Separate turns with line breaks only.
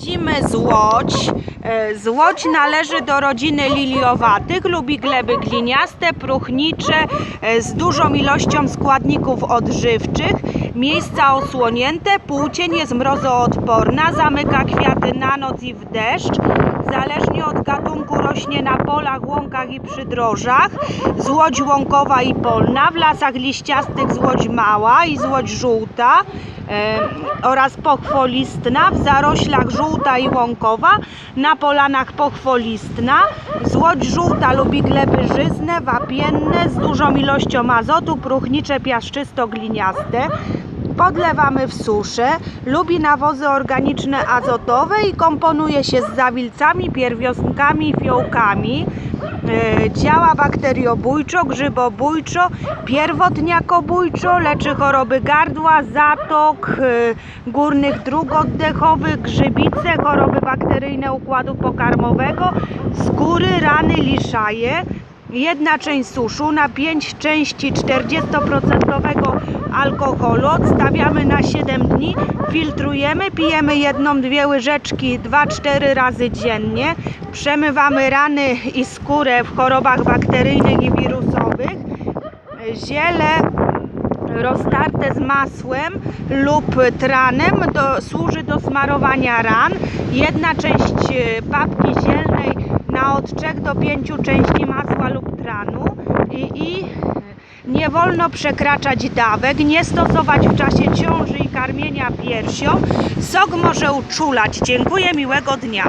Widzimy złodź. E, Złodź należy do rodziny liliowatych, lubi gleby gliniaste, próchnicze, e, z dużą ilością składników odżywczych. Miejsca osłonięte, płócień jest mrozoodporna, zamyka kwiaty na noc i w deszcz. Zależnie od gatunku rośnie na polach, łąkach i przydrożach. Złodź łąkowa i polna, w lasach liściastych złodź mała i złodź żółta oraz pochwolistna, w zaroślach żółta i łąkowa, na polanach pochwolistna. Złodź żółta lubi gleby żyzne, wapienne z dużą ilością azotu, próchnicze, piaszczysto-gliniaste. Podlewamy w suszę, lubi nawozy organiczne azotowe i komponuje się z zawilcami, pierwiosnkami fiołkami. E, Działa bakteriobójczo, grzybobójczo, pierwotniakobójczo, leczy choroby gardła, zatok, e, górnych dróg oddechowych, grzybice, choroby bakteryjne układu pokarmowego, skóry, rany, liszaje. Jedna część suszu na 5 części 40% alkoholu odstawiamy na 7 dni, filtrujemy, pijemy jedną, dwie łyżeczki 2-4 razy dziennie, przemywamy rany i skórę w chorobach bakteryjnych i wirusowych. Ziele roztarte z masłem lub tranem do, służy do smarowania ran. Jedna część e, papki zielnej na od 3 do 5 części masła lub tranu nie wolno przekraczać dawek, nie stosować w czasie ciąży i karmienia piersią. Sok może uczulać. Dziękuję, miłego dnia.